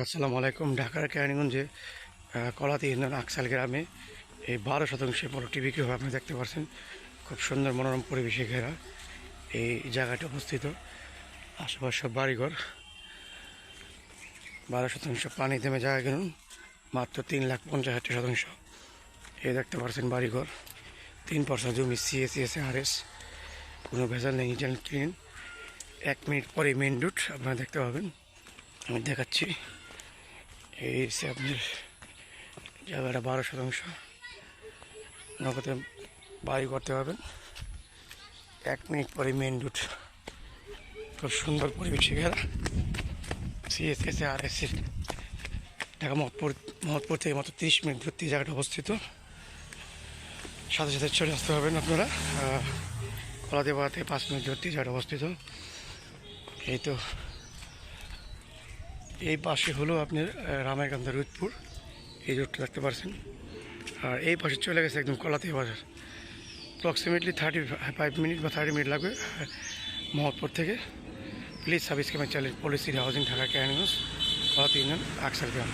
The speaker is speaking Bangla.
আসসালামু আলাইকুম, ঢাকার কেরানীগঞ্জে কলাতি ইন্দন আকসাল গ্রামে এই বারো শতাংশে পরটি বিক্রি হয় আপনি দেখতে পাচ্ছেন খুব সুন্দর মনোরম পরিবেশে ঘেরা এই জায়গাটি অবস্থিত। আশেপাশে সব বাড়িঘর। বারো শতাংশ পানি থেমে জায়গা কিনুন মাত্র তিন লাখ পঞ্চাশ হাজার শতাংশ। এই দেখতে পাচ্ছেন বাড়িঘর। তিন পার্সেন্ট জমি সিএসিএস আর এস কোনো ভেজাল নেই যেন কিনুন এক মিনিট পরে মেন রুট আপনারা দেখতে পাবেন। আমি দেখাচ্ছি। এই হচ্ছে আপনার জায়গাটা বারো শতাংশ। নগদে বাড়ি করতে পারবেন এক মিনিট পরে মেন রুট খুব সুন্দর পরিবেশে ঘেরা সিএসএস আর এস ঢাকা মহৎপুর মহৎপুর থেকে মাত্র তিরিশ মিনিট দূরত্বে জায়গাটা অবস্থিত। সাথে সাথে চলে আসতে পারবেন আপনারা। কলাতে পাড়া থেকে পাঁচ মিনিট দূরত্বে জায়গাটা অবস্থিত। এই তো এই পাশে হলো আপনার রামায়কান্ত রুদপুর। এই রোডটা দেখতে পারছেন। আর এই পাশে চলে গেছে একদম কলাতে বাজার। অ্যাপ্রক্সিমেটলি থার্টি ফাইভ মিনিট বা থার্টি মিনিট লাগবে মহৎপুর থেকে। Please subscribe channel policy housing Dhaka ক্যানিউস কলাতে ইউনিয়ন আকসার গ্রাম